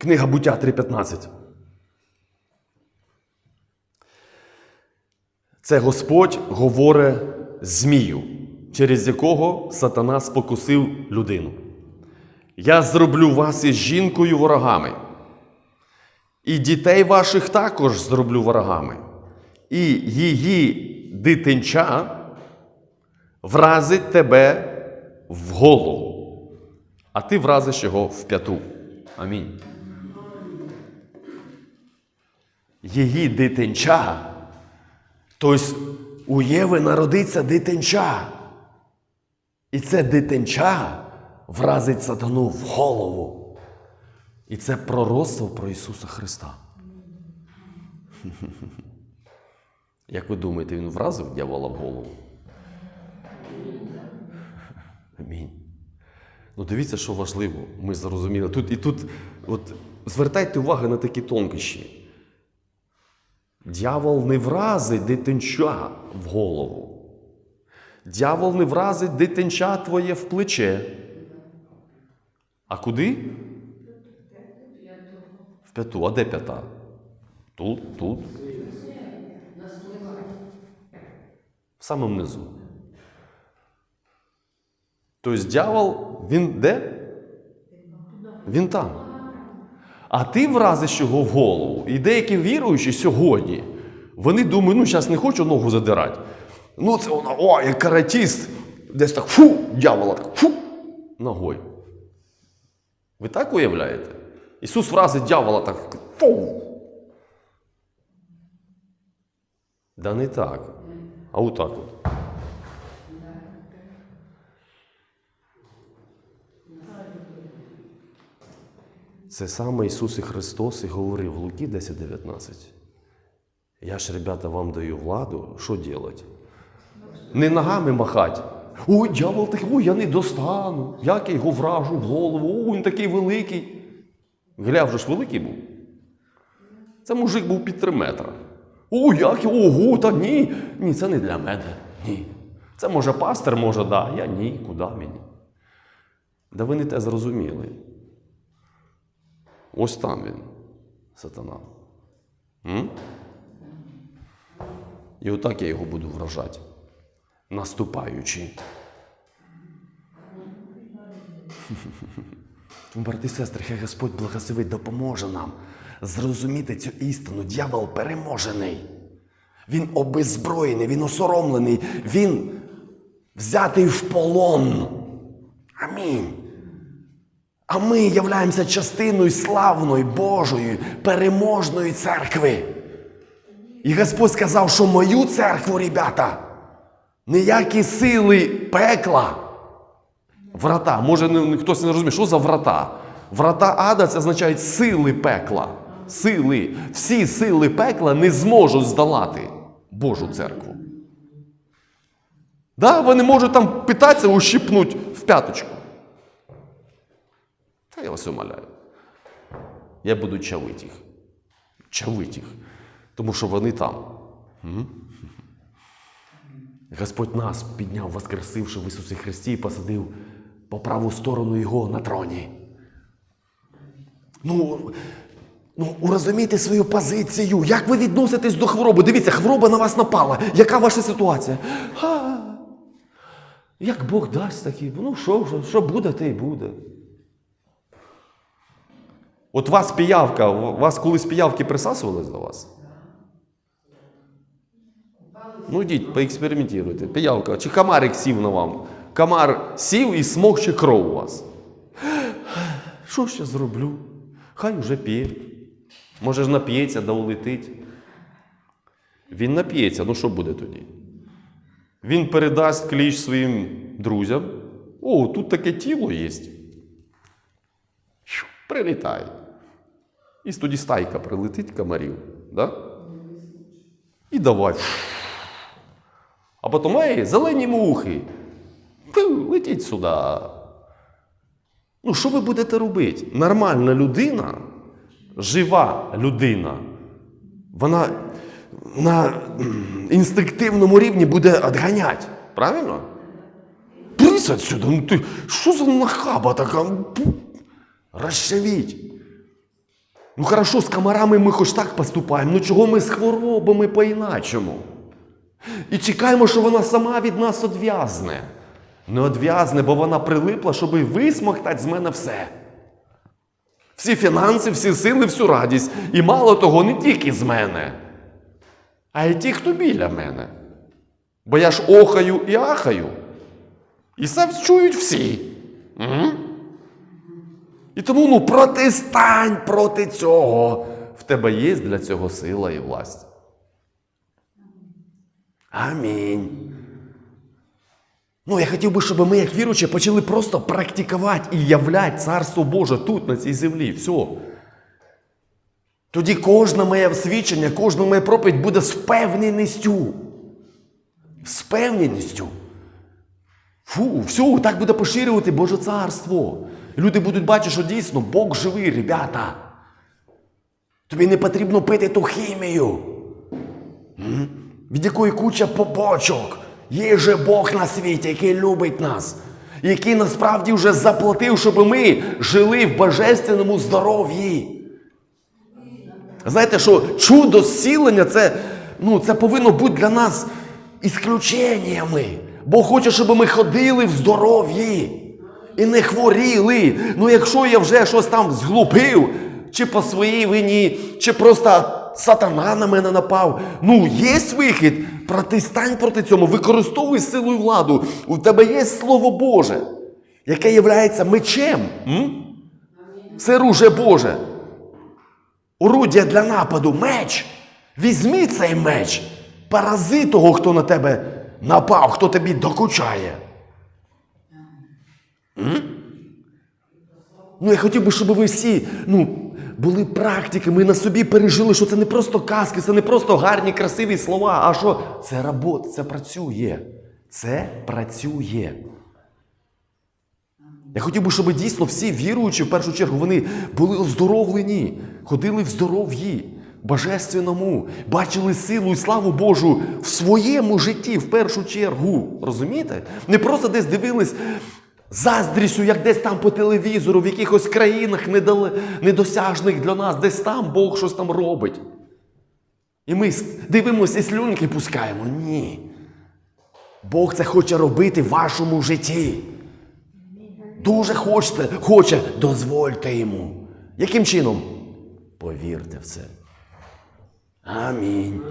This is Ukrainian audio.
Книга буття 3.15. Це Господь говорить Змію, через якого сатана спокусив людину. Я зроблю вас із жінкою ворогами, і дітей ваших також зроблю ворогами, і її дитинча вразить тебе в голову, а ти вразиш його в п'яту. Амінь. Її дитинча. Тобто у Єви народиться дитинча. І це дитинча вразить сатану в голову. І це пророцтво про Ісуса Христа. Як ви думаєте, він вразив дьявола в голову? Амінь. Ну, дивіться, що важливо, ми зрозуміли. Тут, і тут, от, звертайте увагу на такі тонкощі. Дьявол не вразить дитинча в голову. Дьявол не вразить дитинча твоє в плече. А куди? В п'яту. А де п'ята? Тут, тут. В самому низу. Тобто дьявол, він де? Він там. А ти вразиш його в голову. І деякі віруючі сьогодні, вони думають, ну зараз не хочу ногу задирати. Ну, це вона, о, як каратіст, десь так фу, дьявола так фу, ногою. Ви так уявляєте? Ісус вразить дьявола так фу. Да не так. А отак от. Це саме Ісус і Христос і говорив в Луки 10.19. Я ж, ребята, вам даю владу, що робити? Не ногами махати. Ой, дьявол такий, ой, я не достану. Як я його вражу в голову, ой, він такий великий. Гля вже ж великий був. Це мужик був під три метра. О, як я, ого, та ні. Ні, це не для мене. Ні. Це може пастор, може, да. Я ні, куди мені. Да ви не те зрозуміли. Ось там він, сатана. М? І отак я його буду вражати, наступаючи. Брати і сестри, хай Господь благословить, допоможе нам зрозуміти цю істину. Дьявол переможений. Він обеззброєний, він осоромлений, він взятий в полон. Амінь. А ми являємося частиною славної Божої, переможної церкви. І Господь сказав, що мою церкву, ребята, ніякі сили пекла. Врата. Може, хтось не розуміє, що за врата? Врата ада це означає сили пекла. Сили. Всі сили пекла не зможуть здолати Божу церкву. Да, вони можуть там питатися, ущипнуть в п'яточку. Та я вас умоляю. Я буду чавити їх. Чавити їх. Тому що вони там. Господь нас підняв, воскресивши в Ісусі Христі і посадив по праву сторону Його на троні. Ну, ну, урозумійте свою позицію. Як ви відноситесь до хвороби? Дивіться, хвороба на вас напала. Яка ваша ситуація? А, як Бог дасть такі, ну що, що, буде, те й буде. От вас піявка, вас колись піявки присасувались до вас? Ну йдіть, поекспериментуйте. Піявка, чи комарик сів на вам? Комар сів і смокче кров у вас. Що ще зроблю? Хай уже п'є. Може ж нап'ється да улетить. Він нап'ється, ну що буде тоді? Він передасть кліч своїм друзям. О, тут таке тіло є. Щу, Прилітай. І тоді стайка прилетить комарів. Да? І давай. А потім, ей, зелені мухи. Летіть сюди. Ну, що ви будете робити? Нормальна людина, жива людина, вона на інстинктивному рівні буде відганяти. Правильно? Присядь сюди, ну ти що за нахаба така? Пу, Розчавіть. Ну хорошо, з комарами ми хоч так поступаємо, ну чого ми з хворобами по-іначому? І чекаємо, що вона сама від нас одв'язне. Не одв'язне, бо вона прилипла, щоб висмоктати з мене все. Всі фінанси, всі сили, всю радість. І мало того, не тільки з мене, а й ті, хто біля мене. Бо я ж охаю і ахаю. І це чують всі. М? І тому ну, протистань проти цього. В тебе є для цього сила і власть. Амінь. Ну, я хотів би, щоб ми, як віручі, почали просто практикувати і являти Царство Боже тут, на цій землі. Все. Тоді кожне моє свідчення, кожна моя проповідь буде з впевненістю. З впевненістю. Фу, все, так буде поширювати Боже царство. Люди будуть бачити, що дійсно Бог живий, ребята. Тобі не потрібно пити ту хімію, від якої куча побочок. Є же Бог на світі, який любить нас, який насправді вже заплатив, щоб ми жили в божественному здоров'ї. Знаєте, що чудо зцілення це, ну, це повинно бути для нас ісключеннями. Бог хоче, щоб ми ходили в здоров'ї і не хворіли. Ну, якщо я вже щось там зглупив, чи по своїй вині, чи просто сатана на мене напав. Ну, є вихід, протистань проти цьому, використовуй силу і владу. У тебе є Слово Боже, яке є мечем. М? Це оружие Боже. Орудя для нападу, меч. Візьми цей меч. Порази того, хто на тебе напав, хто тобі докучає. Ну, я хотів би, щоб ви всі ну, були практиками, на собі пережили, що це не просто казки, це не просто гарні, красиві слова, а що це робота, це працює. Це працює. Я хотів би, щоб дійсно всі віруючі, в першу чергу, вони були оздоровлені, ходили в здоров'ї, божественному, бачили силу і славу Божу в своєму житті, в першу чергу. Розумієте? Не просто десь дивились заздрістю, як десь там по телевізору, в якихось країнах недосяжних для нас, десь там Бог щось там робить. І ми дивимося і слюнки пускаємо. Ні. Бог це хоче робити в вашому житті. Дуже хочете, хоче, дозвольте йому. Яким чином? Повірте в це. Амінь.